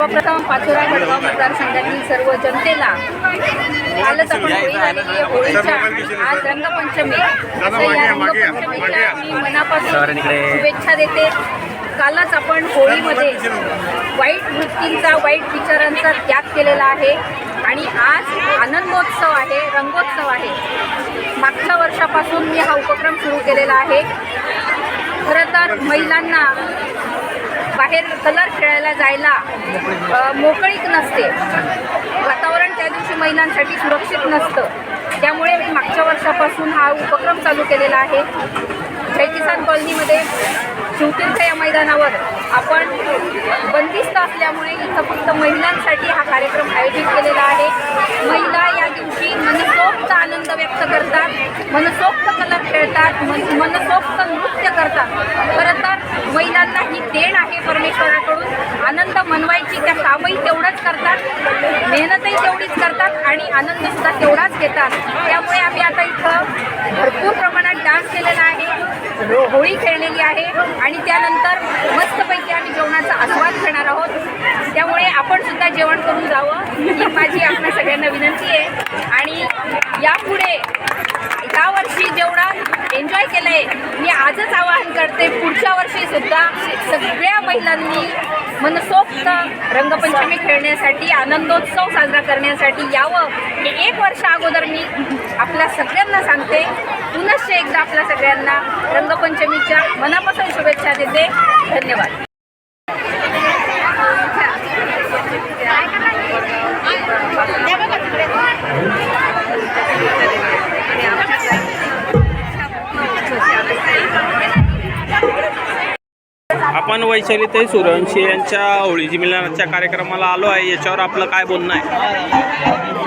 सर्वप्रथम पाचोरा गडगाव मतदारसंघातील सर्व जनतेला कालच आपण होळी झालेली आहे होळीच्या आज रंगपंचमी असं या रंगपंचमीच्या मी मनापासून शुभेच्छा देते. कालच आपण होळीमध्ये वाईट वृत्तींचा वाईट विचारांचा त्याग केलेला आहे. आणि आज आनंदोत्सव आहे रंगोत्सव आहे. मागच्या वर्षापासून मी हा उपक्रम सुरू केलेला आहे. खरं तर महिलांना बाहेर कलर खेळायला जायला मोकळीक नसते. वातावरण त्या दिवशी महिलांसाठी सुरक्षित नसतं. त्यामुळे मी मागच्या वर्षापासून हा उपक्रम चालू केलेला आहे. जय किसान कॉलनीमध्ये शिवतीर्थ या मैदानावर आपण बंदिस्त असल्यामुळे इथं फक्त महिलांसाठी हा कार्यक्रम आयोजित केलेला आहे महिला या दिवशी मनसोक्त आनंद व्यक्त करतात मनसोक्त कलर खेळतात मन मनसोक्त नृत्य करतात. खरं तर महिलांना ही देण आहे परमेश्वराकडून. आनंद मनवायची त्या कामही तेवढंच करतात. मेहनतही तेवढीच करतात आणि आनंदसुद्धा तेवढाच घेतात. त्यामुळे आम्ही आता इथं भरपूर प्रमाणात डान्स केलेला आहे. होळी खेळलेली आहे. आणि त्यानंतर मस्तपैकी आम्ही जेवणाचा आस्वाद घेणार आहोत. त्यामुळे आपण सुद्धा जेवण करून जावं ही माझी आपल्या सगळ्यांना विनंती आहे. आणि यापुढे या वर्षी जेवढा एन्जॉय केलं आहे. मी आजच आवाहन करते पुढच्या वर्षी सुद्धा सगळ्या महिलांनी मनसोक्त रंगपंचमी खेळण्यासाठी आनंदोत्सव साजरा करण्यासाठी यावं हे एक वर्ष अगोदर मी आपल्या सगळ्यांना सांगते. पुनश्च एकदा आपल्या सगळ्यांना रंगपंचमीच्या मनापासून शुभेच्छा देते. धन्यवाद. आपण वैशाली ते सूर्यवंशी यांच्या होळीची मिलनाच्या कार्यक्रमाला आलो आहे. याच्यावर आपलं काय बोलणं आहे?